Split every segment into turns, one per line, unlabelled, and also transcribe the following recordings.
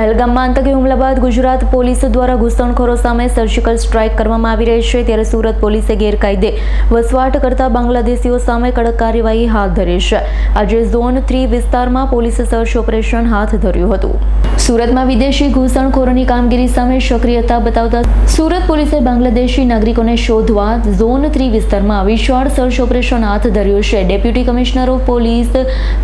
પહેલગામમાં આતંકી હુમલા બાદ ગુજરાત પોલીસ દ્વારા ઘૂસણખોરો સામે સર્જિકલ સ્ટ્રાઇક કરવામાં આવી રહી છે ત્યારે સુરત પોલીસે ગેરકાયદે વસવાટ કરતા બાંગ્લાદેશીઓ સામે કડક કાર્યવાહી હાથ ધરી છે. આજે ઝોન થ્રી વિસ્તારમાં પોલીસે સર્ચ ઓપરેશન હાથ ધર્યું હતું. સુરતમાં વિદેશી ઘૂસણખોરોની કામગીરી સામે સક્રિયતા બતાવતા સુરત પોલીસે બાંગ્લાદેશી નાગરિકોને શોધવા ઝોન થ્રી વિસ્તારમાં વિશાળ સર્ચ ઓપરેશન હાથ ધર્યું છે. Deputy commissioner of police,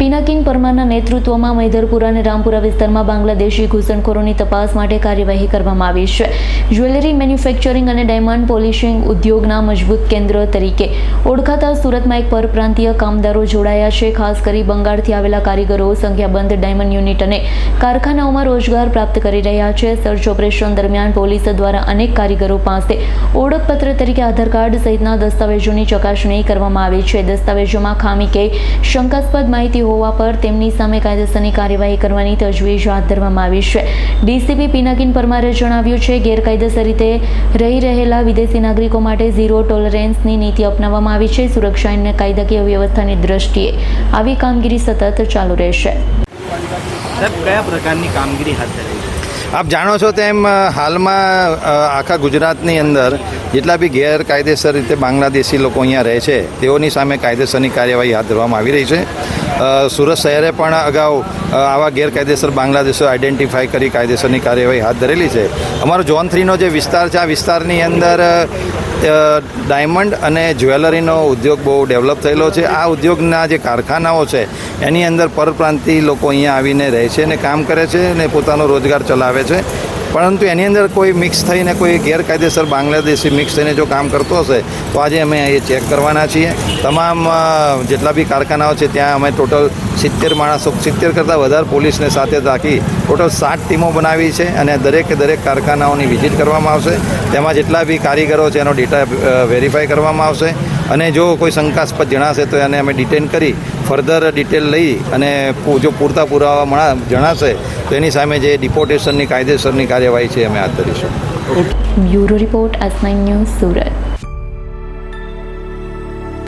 Pinakin પરમારના નેતૃત્વમાં મૈધરપુરા અને રામપુરા વિસ્તારમાં બાંગ્લાદેશી ઘૂસણખોરોની તપાસ માટે કાર્યવાહી કરવામાં આવી છે. જ્વેલરી મેન્યુફેક્ચરિંગ અને ડાયમંડ પોલિશિંગ ઉદ્યોગના મજબૂત કેન્દ્ર તરીકે ઓળખાતા સુરતમાં એક પરપ્રાંતીય કામદારો જોડાયા છે. ખાસ કરી બંગાળથી આવેલા કારીગરો, સંખ્યાબંધ ડાયમંડ યુનિટ અને કારખાનાઓમાં રોજગાર પ્રાપ્ત કરી રહ્યા છે. સર્ચ ઓપરેશન દરમિયાન પોલીસ દ્વારા અનેક કારીગરો પાસે ઓળખપત્ર તરીકે આધાર કાર્ડ સહિતના દસ્તાવેજોની ચકાસણી કરવામાં આવી છે. દસ્તાવેજોમાં ખામી કે શંકાસ્પદ માહિતી હોવા પર તેમની સામે કાયદેસરની કાર્યવાહી કરવાની તજવીજ હાથ ધરવામાં આવી છે. ડીસીપી પિનાકિન પરમારે જણાવ્યું છે, ગેરકાયદેસર રીતે રહી રહેલા વિદેશી નાગરિકો માટે ઝીરો ટોલરન્સની નીતિ અપનાવવામાં આવી છે. સુરક્ષા અને કાયદાકીય વ્યવસ્થાની દ્રષ્ટિએ આવી કામગીરી સતત ચાલુ રહેશે.
સાહેબ, કયા પ્રકારની કામગીરી હાથ ધરી
આપ જાણો છો તેમ હાલમાં આખા ગુજરાતની અંદર જેટલા બી ગેરકાયદેસર રીતે બાંગ્લાદેશી લોકો અહીંયા રહે છે, તેઓની સામે કાયદેસરની કાર્યવાહી હાથ ધરવામાં આવી રહી છે. સુરત શહેરે પણ અગાઉ આવા ગેરકાયદેસર બાંગ્લાદેશો આઈડેન્ટિફાઈ કરી કાયદેસરની કાર્યવાહી હાથ ધરેલી છે. અમારો ઝોન થ્રીનો જે વિસ્તાર છે, આ વિસ્તારની અંદર ડાયમંડ અને જ્વેલરીનો ઉદ્યોગ બહુ ડેવલપ થયેલો છે. આ ઉદ્યોગના જે કારખાનાઓ છે, એની અંદર પરપ્રાંતિ લોકો અહીંયા આવીને રહે છે અને કામ કરે છે અને પોતાનો રોજગાર ચલાવે છે. પરંતુ એની અંદર કોઈ મિક્સ થઈને, કોઈ ગેરકાયદેસર બાંગ્લાદેશી મિક્સ થઈને જો કામ કરતો હશે, તો આજે અમે એ ચેક કરવાના છીએ. તમામ જેટલા બી કારખાનાઓ છે, ત્યાં અમે ટોટલ સિત્તેર માણસો સિત્તેર કરતાં વધારે પોલીસને સાથે રાખી ટોટલ સાત ટીમો બનાવી છે અને દરેકે દરેક કારખાનાઓની વિઝિટ કરવામાં આવશે. તેમાં જેટલા બી કારીગરો છે એનો ડેટા વેરીફાઈ કરવામાં આવશે. અને જો કોઈ શંકાસ્પદ જણાશે તો એને અમે ડિટેન કરી, ફર્ધર ડિટેલ લઈ અને જો પૂરતા પુરાવા જણાશે તો એની સામે જે ડિપોર્ટેશનની કાયદેસરની કાર્યવાહી છે અમે હાથ ધરીશું.
Bureau report S news Surat.